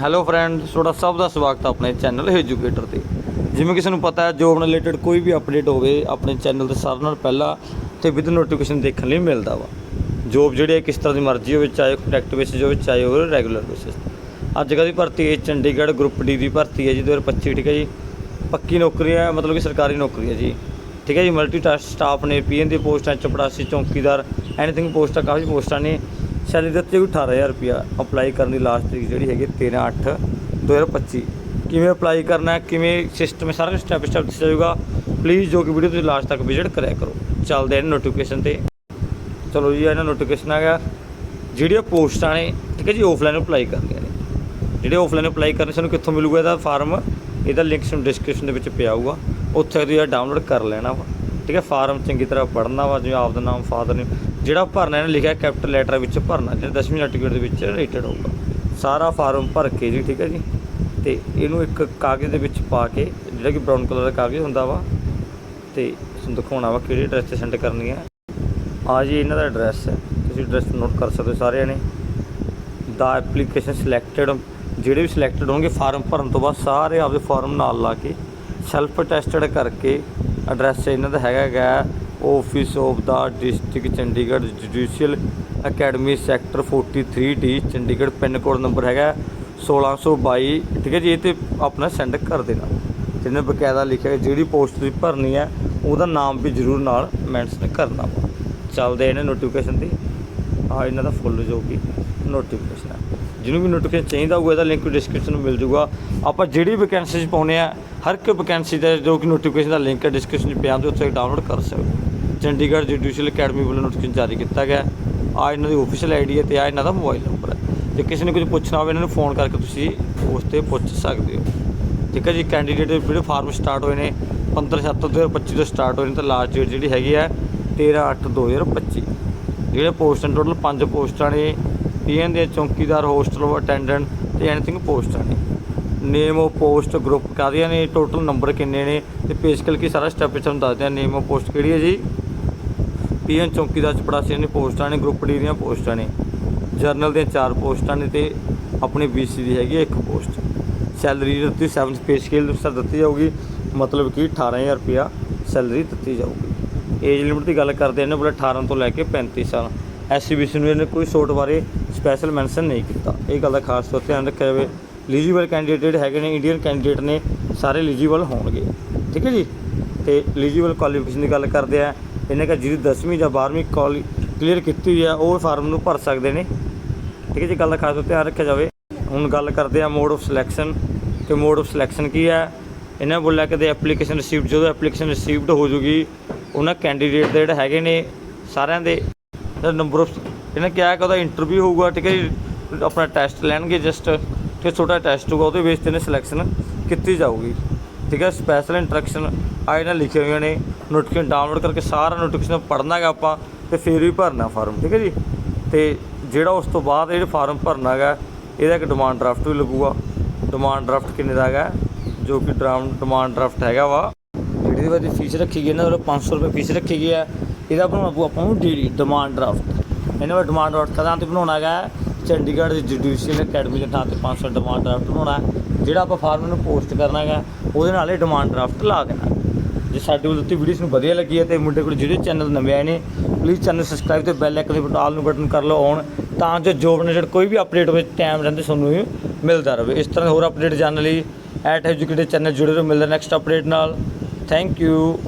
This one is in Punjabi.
ਹੈਲੋ ਫਰੈਂਡਸ ਤੁਹਾਡਾ ਸਭ ਦਾ ਸਵਾਗਤ ਹੈ ਆਪਣੇ ਚੈਨਲ ਐਜੂਕੇਟਰ ਤੇ। ਜਿਵੇਂ ਕਿਸੇ ਨੂੰ ਪਤਾ ਹੈ ਜੋਬ ਨਾਲ ਰਿਲੇਟਡ ਕੋਈ ਵੀ ਅਪਡੇਟ ਹੋਵੇ, ਆਪਣੇ ਚੈਨਲ ਤੇ ਸਾਰਿਆਂ ਨਾਲ ਪਹਿਲਾਂ ਤੇ ਵਿਦ ਨੋਟੀਫਿਕੇਸ਼ਨ ਦੇਖਣ ਲਈ ਮਿਲਦਾ ਵਾ। ਜੋਬ ਜਿਹੜੀ ਹੈ, ਕਿਸ ਤਰ੍ਹਾਂ ਦੀ ਮਰਜ਼ੀ ਹੋਵੇ, ਚਾਹੇ ਕੰਟੈਕਟ ਬੇਸਿਸ ਹੋਵੇ, ਚਾਹੇ ਹੋਵੇ ਰੈਗੂਲਰ ਬੇਸਿਸ ਅੱਜ ਕੱਲ੍ਹ ਦੀ ਭਰਤੀ ਹੈ, ਚੰਡੀਗੜ੍ਹ ਗਰੁੱਪ ਡੀ ਦੀ ਭਰਤੀ ਹੈ ਜੀ 2025 ਠੀਕ ਹੈ ਜੀ। ਪੱਕੀ ਨੌਕਰੀ ਹੈ, ਮਤਲਬ ਕਿ ਸਰਕਾਰੀ ਨੌਕਰੀ ਹੈ ਜੀ। ਠੀਕ ਹੈ ਜੀ ਮਲਟੀ ਟਾਸਕ ਸਟਾਫ ਨੇ ਪੀਐਨ ਦੀ ਪੋਸਟਾਂ ਚਪੜਾਸੀ ਚੌਕੀਦਾਰ ਐਨੀਥਿੰਗ ਪੋਸਟਾਂ ਕਾਫੀ ਪੋਸਟਾਂ ਨੇ ਸੈਲਰੀ ਦੇ ਉੱਤੇ ਵੀ 18000 ਰੁਪਿਆ ਅਪਲਾਈ ਕਰਨ ਦੀ ਲਾਸਟ ਤਰੀਕ ਜਿਹੜੀ ਹੈਗੀ 13 8 2025 ਕਿਵੇਂ ਅਪਲਾਈ ਕਰਨਾ ਹੈ, ਕਿਵੇਂ ਸਿਸਟਮ ਸਾਰਾ ਕੁਝ ਸਟੈਪ ਸਟੈਪ ਦੱਸਿਆ ਜਾਊਗਾ। ਪਲੀਜ਼ ਜੋ ਕਿ ਵੀਡੀਓ ਤੁਸੀਂ ਲਾਸਟ ਤੱਕ ਵਿਜ਼ਿਟ ਕਰਿਆ ਕਰੋ। ਚੱਲਦੇ ਹਾਂ ਨੋਟੀਫਿਕੇਸ਼ਨ ਤੇ। ਚਲੋ ਜੀ ਇਹਨਾਂ ਨੋਟੀਫਿਕੇਸ਼ਨ ਆ ਗਿਆ। ਜਿਹੜੀਆਂ ਪੋਸਟਾਂ ਨੇ ਠੀਕ ਹੈ ਜੀ ਆਫਲਾਈਨ ਅਪਲਾਈ ਕਰਨੀਆਂ ਨੇ। ਜਿਹੜੇ ਆਫਲਾਈਨ ਅਪਲਾਈ ਕਰਨੇ, ਸਾਨੂੰ ਕਿੱਥੋਂ ਮਿਲੂਗਾ ਇਹਦਾ ਫਾਰਮ ਇਹਦਾ ਲਿੰਕ ਸਾਨੂੰ ਡਿਸਕ੍ਰਿਪਸ਼ਨ ਦੇ ਵਿੱਚ ਪਿਆ ਹੋਊਗਾ। ਉੱਥੇ ਤੁਸੀਂ ਇਹ ਡਾਊਨਲੋਡ ਕਰ ਲੈਣਾ ਵਾ। ਠੀਕ ਹੈ ਫਾਰਮ ਚੰਗੀ ਤਰ੍ਹਾਂ ਪੜ੍ਹਨਾ ਵਾ, ਜਿਵੇਂ ਆਪ ਦਾ ਨਾਮ ਫਾਦਰ ਨੇ ਜਿਹੜਾ ਭਰਨਾ ਇਹਨੇ ਲਿਖਿਆ ਕੈਪੀਟਲ ਲੈਟਰ ਵਿੱਚ ਭਰਨਾ ਜਿਹੜਾ 10ਵੀਂ ਸਰਟੀਫਿਕੇਟ ਦੇ ਵਿੱਚ ਰਿਲੇਟਡ ਹੋਊਗਾ। ਸਾਰਾ ਫਾਰਮ ਭਰ ਕੇ ਜੀ, ਠੀਕ ਹੈ ਜੀ? ਤੇ ਇਹਨੂੰ ਇੱਕ ਕਾਗਜ਼ ਦੇ ਵਿੱਚ ਪਾ ਕੇ, ਜਿਹੜਾ ਕਿ ਬ੍ਰਾਊਨ ਕਲਰ ਦਾ ਕਾਗਜ਼ ਹੁੰਦਾ ਵਾ, ਤੇ ਤੁਹਾਨੂੰ ਦਿਖਾਉਣਾ ਵਾ ਕਿਹੜੀ ਐਡਰੈਸ ਤੇ ਸੈਂਡ ਕਰਨੀ ਹੈ ਆ ਜੀ, ਇਹਨਾਂ ਦਾ ਐਡਰੈਸ ਹੈ। ਤੁਸੀਂ ਐਡਰੈਸ ਨੋਟ ਕਰ ਸਕਦੇ ਹੋ ਸਾਰਿਆਂ ਨੇ। ਦਾ ਐਪਲੀਕੇਸ਼ਨ ਸਿਲੈਕਟਡ ਜਿਹੜੇ ਵੀ ਸਿਲੈਕਟਡ ਹੋਣਗੇ ਫਾਰਮ ਭਰਨ ਤੋਂ ਬਾਅਦ ਸਾਰੇ ਆਪਦੇ ਫਾਰਮ ਨਾਲ ਲਾ ਕੇ ਸੈਲਫ ਟੈਸਟਡ ਕਰਕੇ ਐਡਰੈਸ ਇਹਨਾਂ ਦਾ ਹੈਗਾ ਹੈਗਾ office of the district Chandigarh judicial academy sector 43 D Chandigarh pin code number ਹੈਗਾ 1622 ਠੀਕ ਹੈ ਜੀ, ਇਹ ਤੇ ਆਪਣਾ ਸੈਂਡ ਕਰ ਦੇਣਾ। ਜਿਹਨੇ ਬਕਾਇਦਾ ਲਿਖਿਆ ਜਿਹੜੀ ਪੋਸਟ ਤੁਸੀਂ ਭਰਨੀ ਹੈ, ਉਹਦਾ ਨਾਮ ਵੀ ਜ਼ਰੂਰ ਨਾਲ ਮੈਂਸ਼ਨ ਕਰਨਾ। ਵਾ ਚੱਲਦੇ ਨੇ ਨੋਟੀਫਿਕੇਸ਼ਨ ਦੀ ਆ ਇਹਨਾਂ ਦਾ ਫੁੱਲ ਜੋ ਕਿ ਨੋਟੀਫਿਕੇਸ਼ਨ ਹੈ। ਜਿਹਨੂੰ ਵੀ ਨੋਟੀਫਿਕੇਸ਼ਨ ਚਾਹੀਦਾ ਹੋਊਗਾ, ਇਹਦਾ ਲਿੰਕ ਡਿਸਕ੍ਰਿਪਸ਼ਨ ਵਿੱਚ ਮਿਲ ਜੂਗਾ। ਆਪਾਂ ਜਿਹੜੀ ਵੈਕੈਂਸੀ ਪਾਉਨੇ ਆ, ਹਰ ਇੱਕ ਵੈਕੈਂਸੀ ਦਾ ਜੋ ਕਿ ਨੋਟੀਫਿਕੇਸ਼ਨ ਦਾ ਲਿੰਕ ਹੈ ਡਿਸਕ੍ਰਿਪਸ਼ਨ 'ਚ ਪਿਆ ਤੇ ਉੱਥੇ ਡਾਊਨਲੋਡ ਕਰ ਸਕਦੇ ਹੋ। ਚੰਡੀਗੜ੍ਹ ਜੁਡੀਸ਼ੀਅਲ ਅਕੈਡਮੀ ਵੱਲੋਂ ਨੋਟੀਫਿਕੇਸ਼ਨ ਜਾਰੀ ਕੀਤਾ ਗਿਆ ਆ ਇਹਨਾਂ ਦੀ ਆਫੀਸ਼ੀਅਲ ਆਈਡੀ ਹੈ ਤੇ ਆ ਇਹਨਾਂ ਦਾ ਮੋਬਾਈਲ ਨੰਬਰ ਹੈ। ਜੇ ਕਿਸੇ ਨੇ ਕੁਝ ਪੁੱਛਣਾ ਹੋਵੇ, ਇਹਨਾਂ ਨੂੰ ਫੋਨ ਕਰਕੇ ਤੁਸੀਂ ਉਸ ਤੇ ਪੁੱਛ ਸਕਦੇ ਹੋ। ਠੀਕ ਹੈ ਜੀ ਕੈਂਡੀਡੇਟ ਜਿਹੜੇ ਫਾਰਮ ਸਟਾਰਟ ਹੋਏ ਨੇ 15 7 2025 ਤੋਂ ਸਟਾਰਟ ਹੋਏ ਨੇ ਤੇ ਲਾਸਟ ਡੇਟ ਜਿਹੜੀ ਹੈਗੀ ਹੈ 13 8 2025 ਜਿਹੜੇ ਪੋਸਟਾਂ ਟੋਟਲ 5 ਪੋਸਟਾਂ ਨੇ, ਪੀਐਨ ਦੇ ਚੌਕੀਦਾਰ ਹੋਸਟਲ ਅਟੈਂਡੈਂਟ ਤੇ ਐਨੀਥਿੰਗ ਪੋਸਟਾਂ ਨੇ। ਨੇਮ ਆਫ ਪੋਸਟ ਗਰੁੱਪ ਕਾਹਦੀਆਂ ਨੇ ਟੋਟਲ ਨੰਬਰ ਕਿੰਨੇ ਨੇ, ਤੇ ਪੇਸ਼ਕਲ ਕੀ ਸਾਰਾ ਸਟੈਪ ਤੁਹਾਨੂੰ ਦੱਸਦੇ ਆ ਨੇਮ ਆਫ ਪੋਸਟ ਕਿਹੜੀ ਹੈ ਜੀ? ਪੀਐਨ ਚੌਂਕੀਦਾਰ ਚਪੜਾਸੀ ਨੇ ਪੋਸਟਾਂ ਨੇ, ਗਰੁੱਪ ਡੀ ਦੀਆਂ ਪੋਸਟਾਂ ਨੇ। ਜਰਨਲ ਦੀਆਂ ਚਾਰ ਪੋਸਟਾਂ ਨੇ ਤੇ ਆਪਣੀ ਬੀਸੀ ਦੀ ਹੈਗੀ ਹੈ ਇੱਕ ਪੋਸਟ। ਸੈਲਰੀ ਦਿੱਤੀ 7th ਪੇ ਸਕੇਲ ਅਨੁਸਾਰ ਦਿੱਤੀ ਜਾਊਗੀ। ਮਤਲਬ ਕਿ 18000 ਰੁਪਿਆ ਸੈਲਰੀ ਦਿੱਤੀ ਜਾਊਗੀ। ਏਜ ਲਿਮਿਟ ਦੀ ਗੱਲ ਕਰਦੇ ਇਹਨਾਂ ਕੋਲ 18 ਤੋਂ ਲੈ ਕੇ 35 ਸਾਲ। ਐਸਸੀਬੀਸੀ ਨੂੰ ਇਹਨੇ ਕੋਈ ਸੋਟ ਬਾਰੇ ਸਪੈਸ਼ਲ ਮੈਂਸ਼ਨ ਨਹੀਂ ਕੀਤਾ। ਇਹ ਗੱਲ ਦਾ ਖਾਸ ਤੌਰ ਤੇ ਧਿਆਨ ਰੱਖਿਆ ਜਾਵੇ। ਐਲੀਜੀਬਲ ਕੈਂਡੀਡੇਟ ਹੈਗੇ ਨੇ ਇੰਡੀਅਨ ਕੈਂਡੀਡੇਟ ਨੇ, ਸਾਰੇ ਐਲੀਜੀਬਲ ਹੋਣਗੇ। ਠੀਕ ਹੈ ਜੀ? ਤੇ ਐਲੀਜੀਬਲ ਕੁਆਲੀਫਿਕੇਸ਼ਨ ਦੀ ਗੱਲ ਕਰਦੇ ਆ ਇਹਨੇ ਕਹਾ ਜਿਹਦੀ 10ਵੀਂ ਜਾਂ 12ਵੀਂ ਕੁਆਲੀ ਕਲੀਅਰ ਕੀਤੀ ਹੋਈ ਆ, ਉਹ ਫਾਰਮ ਨੂੰ ਭਰ ਸਕਦੇ ਨੇ। ਠੀਕ ਹੈ ਜੀ, ਗੱਲ ਦਾ ਖਾਸ ਤੌਰ ਧਿਆਨ ਰੱਖਿਆ ਜਾਵੇ। ਹੁਣ ਗੱਲ ਕਰਦੇ ਆ ਮੋਡ ਆਫ ਸਿਲੈਕਸ਼ਨ ਤੇ ਮੋਡ ਆਫ ਸਿਲੈਕਸ਼ਨ ਕੀ ਹੈ? ਇਹਨਾਂ ਬੋਲਿਆ ਕਿ ਦੇ ਐਪਲੀਕੇਸ਼ਨ ਰਿਸੀਵਡ ਜਦੋਂ ਐਪਲੀਕੇਸ਼ਨ ਰਿਸੀਵਡ ਹੋ ਜੂਗੀ, ਉਹਨਾਂ ਕੈਂਡੀਡੇਟ ਦੇ ਜਿਹੜੇ ਹੈਗੇ ਨੇ ਸਾਰਿਆਂ ਦੇ ਨੰਬਰ ਆਫ ਇਹਨੇ ਕਿਹਾ ਕਿ ਉਹਦਾ ਇੰਟਰਵਿਊ ਹੋਊਗਾ, ਠੀਕ ਹੈ ਜੀ, ਆਪਣਾ ਟੈਸਟ ਲੈਣਗੇ ਜਸਟ ਤੇ ਛੋਟਾ ਟੈਸਟ ਹੋਊਗਾ, ਉਹਦੇ ਬੇਸ ਤੇ ਨੇ ਸਿਲੈਕਸ਼ਨ ਕੀਤੀ ਜਾਊਗੀ। ਠੀਕ ਹੈ ਸਪੈਸ਼ਲ ਇੰਸਟਰਕਸ਼ਨ ਆ ਇਹਨਾਂ ਲਿਖੇ ਹੋਏ ਨੇ ਨੋਟੀਫਿਕੇਸ਼ਨ ਡਾਊਨਲੋਡ ਕਰਕੇ ਸਾਰਾ ਨੋਟੀਫਿਕੇਸ਼ਨ ਪੜ੍ਹਨਾ ਹੈਗਾ ਆਪਾਂ ਤੇ ਫਿਰ ਵੀ ਭਰਨਾ ਫਾਰਮ ਠੀਕ ਹੈ ਜੀ? ਤੇ ਜਿਹੜਾ ਉਸ ਤੋਂ ਬਾਅਦ ਇਹ ਫਾਰਮ ਭਰਨਾ ਹੈਗਾ, ਇਹਦਾ ਇੱਕ ਡਿਮਾਂਡ ਡਰਾਫਟ ਵੀ ਲੱਗੂਗਾ। ਡਿਮਾਂਡ ਡਰਾਫਟ ਕਿੰਨੇ ਦਾ ਹੈਗਾ? ਜੋ ਕਿ ਡਰਾਮ ਡਿਮਾਂਡ ਡਰਾਫਟ ਹੈਗਾ ਵਾ। ਜਿਹੜੀ ਦੇ ਵਾਦੀ ਫੀਸ ਰੱਖੀ ਗਈ ਇਹਨਾਂ ਦਾ 500 ਰੁਪਏ ਫੀਸ ਰੱਖੀ ਗਈ ਹੈ। ਇਹਦਾ ਬਣਾਉਣਾ ਪਊ ਆਪਾਂ ਨੂੰ ਡੀਡੀ ਡਿਮਾਂਡ ਡਰਾਫਟ ਇਹਨਾਂ ਦਾ ਡਿਮਾਂਡ ਡਰਾਫਟ ਕਦਾਂ ਤੇ ਬਣਾਉਣਾ ਹੈਗਾ? ਚੰਡੀਗੜ੍ਹ ਦੀ ਜੁਡੀਸ਼ੀਅਲ ਅਕੈਡਮੀ ਦੇ ਥਾਂ ਤੇ 500 ਡਿਮਾਂਡ ਡਰਾਫਟ ਬਣਾਉਣਾ ਜਿਹੜਾ ਆਪਾਂ ਫਾਰਮ ਨੂੰ ਪੋਸਟ ਕਰਨਾ ਹੈਗਾ ਉਹਦੇ ਨਾਲ ਇਹ ਡਿਮਾਂਡ ਡਰਾਫਟ ਲਾ ਦੇਣਾ। ਜੇ ਸਾਡੇ ਵੱਲ ਦਿੱਤੀ ਵੀਡੀਓ ਨੂੰ ਵਧੀਆ ਲੱਗੀ ਹੈ ਤੇ ਮੁੰਡੇ ਕੋਲ ਜਿਹੜੇ ਚੈਨਲ ਨਵੇਂ ਆਏ ਨੇ ਪਲੀਜ਼ ਚੈਨਲ ਸਬਸਕ੍ਰਾਈਬ ਤੇ ਬੈਲ ਆਈਕਨ ਦੇ ਬਟਨ ਆਲ ਨੂੰ ਬਟਨ ਕਰ ਲਓ ਔਨ ਤਾਂ ਜੋ ਜੋਬ ਰਿਲੇਟਡ ਕੋਈ ਵੀ ਅਪਡੇਟ ਹੋਵੇ ਟਾਈਮ ਰਹਿੰਦੇ ਤੁਹਾਨੂੰ ਵੀ ਮਿਲਦਾ ਰਹੇ। ਇਸ ਤਰ੍ਹਾਂ ਹੋਰ ਅਪਡੇਟ ਜਾਣਨ ਲਈ ਐਟ ਐਜੂਕੇਟਡ ਚੈਨਲ ਜੁੜੇ ਰਹੋ। ਮਿਲਦਾ ਨੈਕਸਟ ਅਪਡੇਟ ਨਾਲ। Thank you